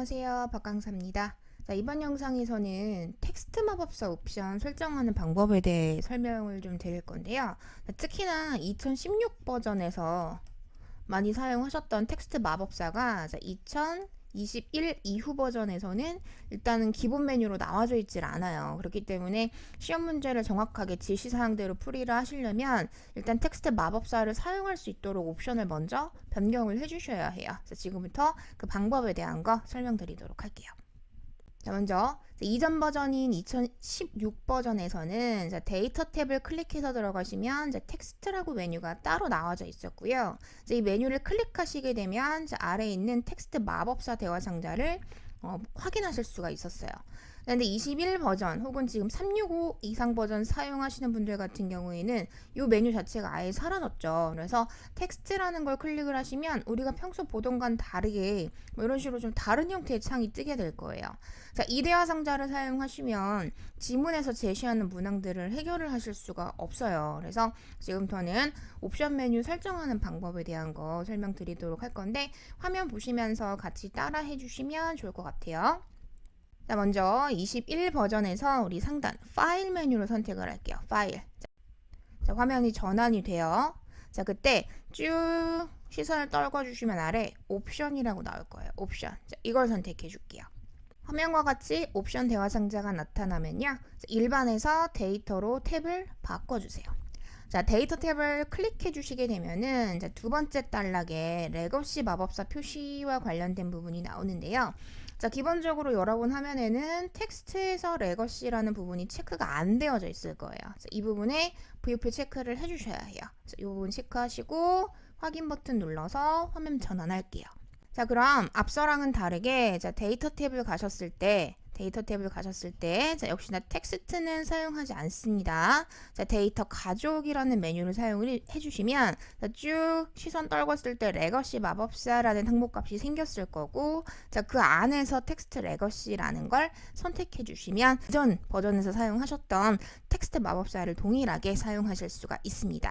안녕하세요. 박강사입니다. 자, 이번 영상에서는 텍스트 마법사 옵션 설정하는 방법에 대해 설명을 좀 드릴 건데요. 자, 특히나 2016 버전에서 많이 사용하셨던 텍스트 마법사가 2021 이후 버전에서는 일단은 기본 메뉴로 나와져 있질 않아요. 그렇기 때문에 시험 문제를 정확하게 지시사항대로 풀이를 하시려면 일단 텍스트 마법사를 사용할 수 있도록 옵션을 먼저 변경을 해주셔야 해요. 그래서 지금부터 그 방법에 대한 거 설명드리도록 할게요. 자, 먼저 이전 버전인 2016 버전에서는 자, 데이터 탭을 클릭해서 들어가시면 텍스트라고 메뉴가 따로 나와져 있었고요. 이 메뉴를 클릭하시게 되면 아래에 있는 텍스트 마법사 대화 상자를 어, 확인하실 수가 있었어요. 근데 21 버전 혹은 지금 365 이상 버전 사용하시는 분들 같은 경우에는 이 메뉴 자체가 아예 사라졌죠. 그래서 텍스트라는 걸 클릭을 하시면 우리가 평소 보던 건 다르게 뭐 이런 식으로 좀 다른 형태의 창이 뜨게 될 거예요. 자, 이 대화 상자를 사용하시면 지문에서 제시하는 문항들을 해결을 하실 수가 없어요. 그래서 지금부터는 옵션 메뉴 설정하는 방법에 대한 거 설명드리도록 할 건데 화면 보시면서 같이 따라 해주시면 좋을 것 같아요. 자, 먼저 21 버전에서 우리 상단 파일 메뉴로 선택을 할게요. 파일. 자, 자, 화면이 전환이 돼요. 자, 그때 쭉 시선을 떨궈 주시면 아래 옵션이라고 나올 거예요. 옵션. 자, 이걸 선택해 줄게요. 화면과 같이 옵션 대화 상자가 나타나면요. 자, 일반에서 데이터로 탭을 바꿔주세요. 자, 데이터 탭을 클릭해 주시게 되면은 이제 두 번째 단락에 레거시 마법사 표시와 관련된 부분이 나오는데요. 자, 기본적으로 여러분 화면에는 텍스트에서 레거시라는 부분이 체크가 안 되어져 있을 거예요. 자, 이 부분에 VP 체크를 해주셔야 해요. 자, 이 부분 체크하시고 확인 버튼 눌러서 화면 전환할게요. 자, 그럼 앞서랑은 다르게 자, 데이터 탭을 가셨을 때 데이터 탭을 가셨을 때 자, 역시나 텍스트는 사용하지 않습니다. 자, 데이터 가족이라는 메뉴를 사용을 해주시면 자, 쭉 시선 떨궜을 때 레거시 마법사라는 항목값이 생겼을 거고 자, 그 안에서 텍스트 레거시라는 걸 선택해 주시면 이전 버전에서 사용하셨던 텍스트 마법사를 동일하게 사용하실 수가 있습니다.